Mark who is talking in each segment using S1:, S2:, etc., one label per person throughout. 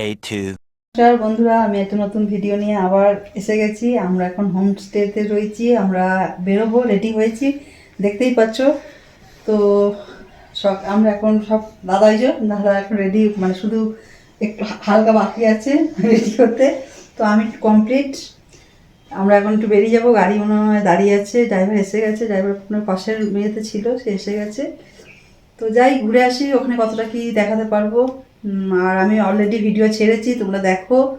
S1: Day 2.
S2: নমস্কার বন্ধুরা, আমি একটা নতুন ভিডিও নিয়ে আবার এসে গেছি। আমরা এখন হোমস্টেতে রয়েছি, আমরা বেরোবো রেডি হয়েছি। দেখতেই পাচ্ছ, তো সব, আমরা এখন সব দাদাই যে, দাদা এখন রেডি মানে শুধু একটু হালকা বাকি আছে রেডি করতে তো আমি কমপ্লিট আমরা এখন একটু বেরিয়ে যাব, গাড়ি মনে হয় দাঁড়িয়ে আছে ড্রাইভার এসে গেছে ড্রাইভার আপনার পাশের মেয়েতে ছিল, সে এসে গেছে। তো যাই, ঘুরে আসি, ওখানে কতটা কি দেখাতে পারব। আর আমি অলরেডি ভিডিও ছেড়েছি তোমরা দেখো।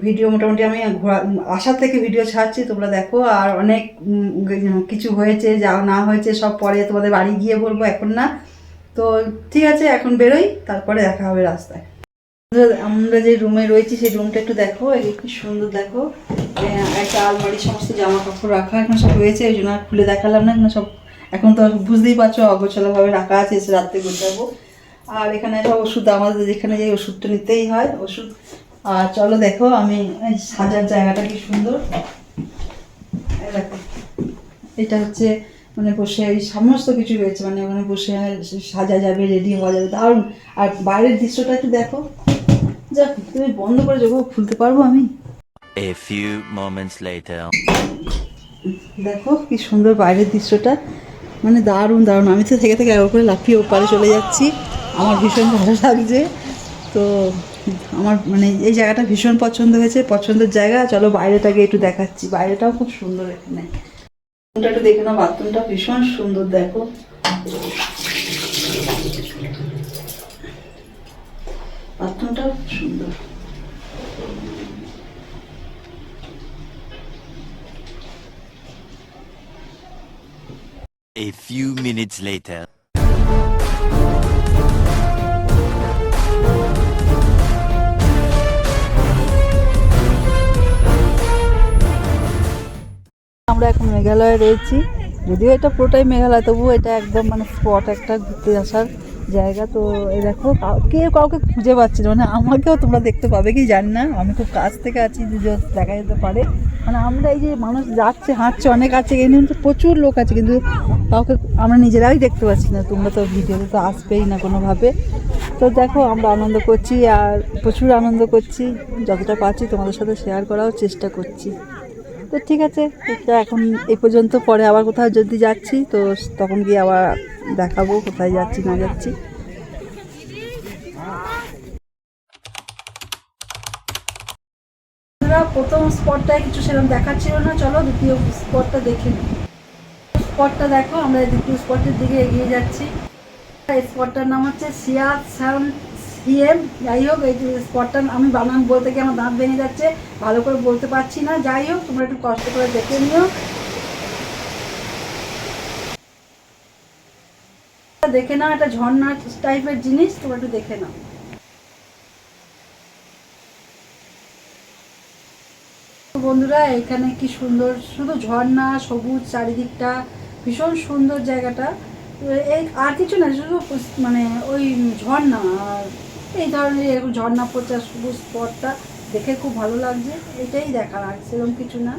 S2: ভিডিও মোটামুটি আমি ঘোরা- আসার থেকে ভিডিও ছাড়ছি তোমরা দেখো। আর অনেক কিছু হয়েছে যা না হয়েছে সব পরে তোমাদের বাড়ি গিয়ে বলব এখন না। তো ঠিক আছে এখন বেরোই তারপরে দেখা হবে রাস্তায়। আমরা- যে রুমে রয়েছি সেই রুমটা একটু দেখো কি সুন্দর দেখো। আহ, একটা আলমারি সমস্ত জামা কাপড় রাখা এখন সব রয়েছে ওই জন্য খুলে দেখালাম না এখানে সব এখন তো বুঝতেই পারছ অগোছালোভাবে রাখা আছে এসে রাত্রে গোছাবো। আর এখানে ওষুধ আমাদের যেখানে যে ওষুধটা নিতেই হয় ওষুধ। আর চলো দেখো আমি সাজার জায়গাটা কি সুন্দর। দেখো এটা হচ্ছে মানে বসে এই সমস্ত কিছু রয়েছে মানে ওখানে বসে সাজা যাবে রেডি হওয়া যাবে দারুণ। আর বাইরের দৃশ্যটা একটু দেখো। যাক তুমি বন্ধ করে যাব খুলতে পারব আমি।
S1: A few moments later.
S2: দেখো কি সুন্দর বাইরের দৃশ্যটা মানে দারুণ দারুণ। আমি তো থেকে থেকে একবার করে লাফিয়ে ওপারে চলে যাচ্ছি। আমার ভীষণ ভালো লাগছে। তো আমার মানে এই জায়গাটা ভীষণ পছন্দ হয়েছে, পছন্দের জায়গা। চলো বাইরেটাকে একটু দেখাচ্ছি। বাইরেটাও খুব সুন্দর এখানে। একটু দেখে নাও, বাথরুমটা ভীষণ সুন্দর, দেখো। বাথরুমটাও সুন্দর।
S1: A few minutes later.
S2: আমরা এখন মেঘালয়ে রয়েছি। যদিও এটা পুরোটাই মেঘালয়, তবুও এটা একদম মানে স্পট একটা ঘুরতে আসার জায়গা। তো এই দেখো কাউ- কেউ কাউকে খুঁজে পাচ্ছি না। মানে আমাকেও তোমরা দেখতে পাবে, কি জানি না। আমি খুব কাছ থেকে আছি যে দেখা যেতে পারে। মানে আমরা এই যে মানুষ যাচ্ছে, হাঁটছে, অনেক আছে কিন্তু প্রচুর লোক আছে, কিন্তু কাউকে আমরা নিজেরাই দেখতে পাচ্ছি না। তোমরা তো ভিডিওতে তো আসবেই না কোনোভাবে। তো দেখো, আমরা আনন্দ করছি আর প্রচুর আনন্দ করছি। যতটা পারছি তোমাদের সাথে শেয়ার করাও চেষ্টা করছি। তো ঠিক আছে এটা এখন এ পর্যন্ত, পরে আবার কোথাও যদি যাচ্ছি, তো তখন গিয়ে আবার দেখাবো কোথায় যাচ্ছি, না যাচ্ছি। প্রথম স্পটটায় কিছু সেরকম দেখাচ্ছিল না, চলো দ্বিতীয় স্পটটা দেখে স্পটটা দেখো, আমরা দ্বিতীয় স্পটের দিকে এগিয়ে যাচ্ছি। স্পটটার নাম হচ্ছে সিয়াদ সাউন্ড সিএম, যাই হোক, এই স্পটটা আমি বানান বলতে গিয়ে আমার দাঁত ভেঙে যাচ্ছে, ভালো করে বলতে পারছি না। যাই হোক, তোমরা একটু কষ্ট করে দেখে নিও। দেখে নাও, একটা ঝর্ণা টাইপের জিনিস, তোমরা একটু দেখে নাও। বন্ধুরা, এখানে কি সুন্দর, শুধু ঝর্ণা, সবুজ চারিদিকটা, ভীষণ সুন্দর জায়গাটা। এই আর কিছু না, শুধু মানে ওই ঝর্ণা এই ধরনের এরকম ঝর্ণা আর সবুজ স্পটটা দেখে খুব ভালো লাগছে, এটাই দেখার আর সেরকম কিছু না।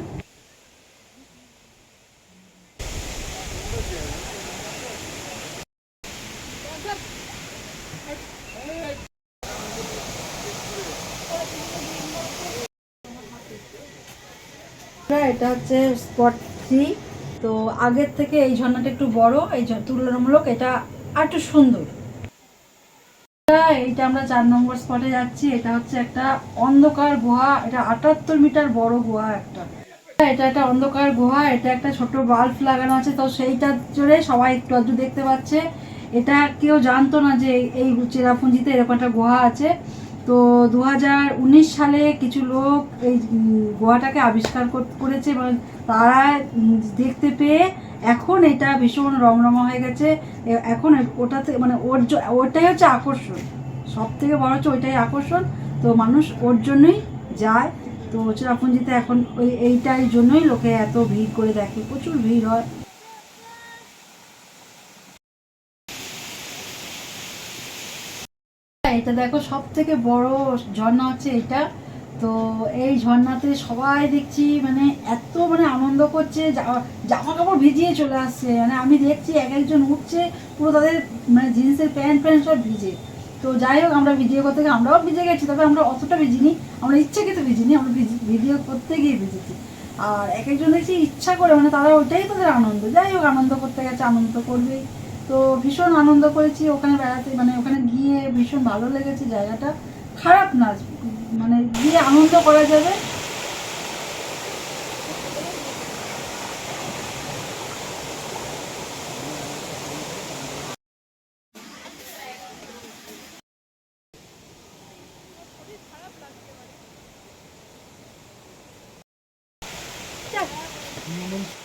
S2: এটা হচ্ছে স্পট থ্রি। তো আগের থেকে এই ঝর্ণাটা একটু বড়, এই তুলনামূলক এটা আর একটু সুন্দর। এইটা আমরা চার নম্বর স্পটে যাচ্ছি। এটা হচ্ছে একটা অন্ধকার গুহা, এটা আটাত্তর মিটার বড় গুহা একটা। এটা একটা অন্ধকার গুহা, এটা একটা ছোট বাল্ব লাগানো আছে, তো সেইটার জোরে সবাই একটু আধটু দেখতে পাচ্ছে। এটা কেউ জানতো না যে এই- চেরাপুঞ্জিতে এরকম একটা গুহা আছে। তো দু হাজার উনিশ সালে কিছু লোক এই গুহাটাকে আবিষ্কার কর- করেছে এবং তারা দেখতে পেয়ে এখন এটা ভীষণ রমরমা হয়ে গেছে। এখন ওটাতে মানে ওর ওটাই হচ্ছে আকর্ষণ। সব থেকে বড় হচ্ছে ওইটাই আকর্ষণ। তো মানুষ ওর জন্যই যায়। তো চেরাপুঞ্জিতে এখন ওই এইটার জন্যই লোকে এত ভিড় করে দেখে, প্রচুর ভিড় হয়। এটা দেখো সব থেকে বড় ঝর্ণা হচ্ছে এটা। তো এই ঝর্ণাতে সবাই দেখছি মানে এত মানে আনন্দ করছে, জামা কাপড় ভিজিয়ে চলে আসছে। মানে আমি দেখছি এক একজন উঠছে, পুরো তাদের মানে জিন্সের প্যান্ট প্যান্ট সব ভিজে। তো যাই হোক, আমরা ভিডিও করতে গিয়ে আমরাও ভিজে গেছি, তবে আমরা অতটা ভিজিনি। আমরা ইচ্ছাকৃত ভিজিনি, আমরা ভিডিও করতে গিয়ে ভিজেছি। আর এক একজন দেখছি ইচ্ছা করে মানে তারা ওটাই তাদের আনন্দ। যাই হোক, আনন্দ করতে গেছে, আনন্দ তো করবেই তো ভীষণ আনন্দ করেছি ওখানে বেড়াতে মানে ওখানে গিয়ে ভীষণ ভালো লেগেছে জায়গাটা। খারাপ না মানে গিয়ে আনন্দ করা যাবে। আমরা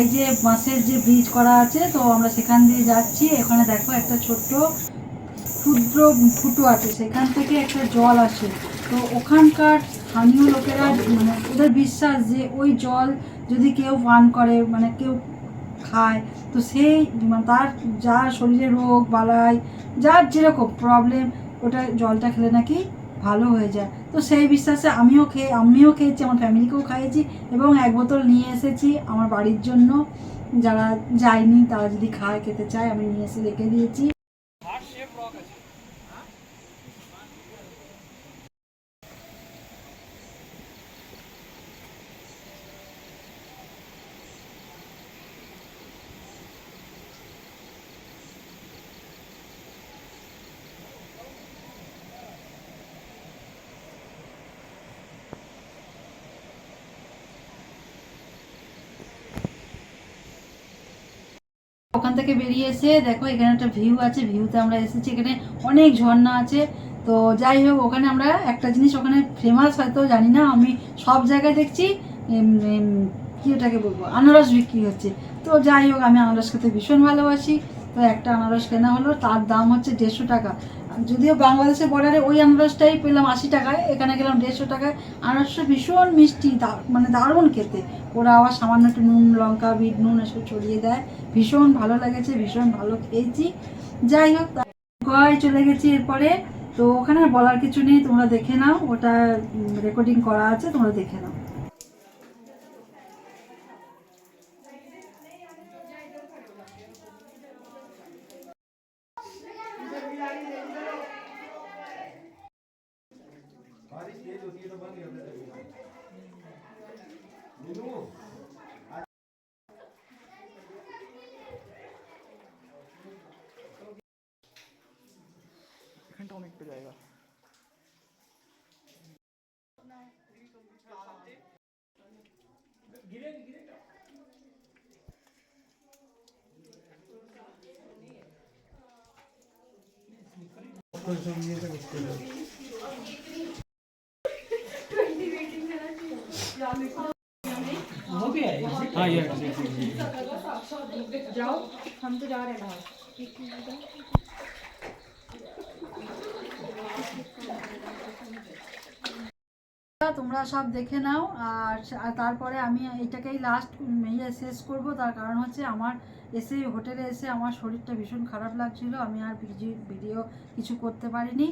S2: এই যে বাঁশের যে ব্রিজ করা আছে, তো আমরা সেখান দিয়ে যাচ্ছি। এখানে দেখো একটা ছোট্ট ক্ষুদ্র ফুটো আছে, সেখান থেকে একটা জল আসে। তো ওখানকার স্থানীয় লোকেরা মানে ওদের বিশ্বাস যে ওই জল যদি কেউ পান করে মানে কেউ খায়, তো সেই মানে তার যার শরীরে রোগ, বালাই, যার যেরকম প্রবলেম ওটা জলটা খেলে নাকি ভালো হয়ে যায়। তো সেই বিশ্বাসে আমিও খেয়ে, আমিও খেয়েছি, আমার ফ্যামিলিকেও খাইয়েছি এবং এক বোতল নিয়ে এসেছি আমার বাড়ির জন্য। যারা যায়নি, তারা যদি খায়, খেতে চায়, আমি নিয়ে এসে রেখে দিয়েছি। ওখান থেকে বেরিয়ে এসে দেখো, এখানে একটা ভিউ আছে ভিউতে আমরা এসেছি, এখানে অনেক ঝর্ণা আছে। তো যাই হোক, ওখানে আমরা একটা জিনিস ওখানে ফেমাস হয়তো জানি না, আমি সব জায়গায় দেখছি কি ওটাকে বলব, আনারস বিক্রি হচ্ছে। তো যাই হোক, আমি আনারস খেতে ভীষণ ভালোবাসি। তো একটা আনারস কেনা হলো, তার দাম হচ্ছে দেড়শো টাকা। যদিও বাংলাদেশের বর্ডারে ওই আনারসটাই পেলাম আশি টাকায়, এখানে গেলাম দেড়শো টাকায়। আনারসটা ভীষণ মিষ্টি মানে দারুণ খেতে। ওরা আবার সামান্য একটু নুন, লঙ্কা, বিট, নুন এসব ছড়িয়ে দেয়। ভীষণ ভালো লেগেছে, ভীষণ ভালো খেয়েছি। যাই হোক গয় চলে গেছি এরপরে। তো ওখানে বলার কিছু নেই, তোমরা দেখে নাও। ওটা রেকর্ডিং করা আছে, তোমরা দেখে নাও।
S3: এখানটা অনেকটা জায়গা हाँ ये
S4: जाओ हम तो जा रहे हैं बाहर
S2: তোমরা সব দেখে নাও আর আর তারপরে আমি এটাকেই লাস্ট ইয়ে শেষ করব তার কারণ হচ্ছে আমার এসে হোটেলে এসে আমার শরীরটা ভীষণ খারাপ লাগছিল আমি আর ভিজি- ভিডিও কিছু করতে পারিনি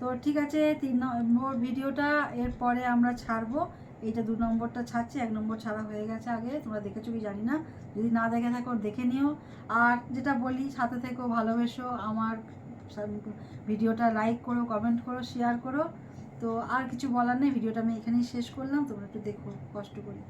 S2: তো ঠিক আছে তিন নম্বর ভিডিওটা এরপরে আমরা ছাড়বো এইটা দু নম্বরটা ছাড়ছে, এক নম্বর ছাড়া হয়ে গেছে আগে, তোমরা দেখেছ কি জানি না। যদি না দেখে থাকো, দেখে নিও। আর যেটা বলি, সাথে থেকেও ভালোবেসো, আমার ভিডিওটা লাইক করো কমেন্ট করো শেয়ার করো। তো আর কিছু বলার নেই, ভিডিওটা আমি এখানেই শেষ করলাম, তোমরা একটু দেখো, কষ্ট করে।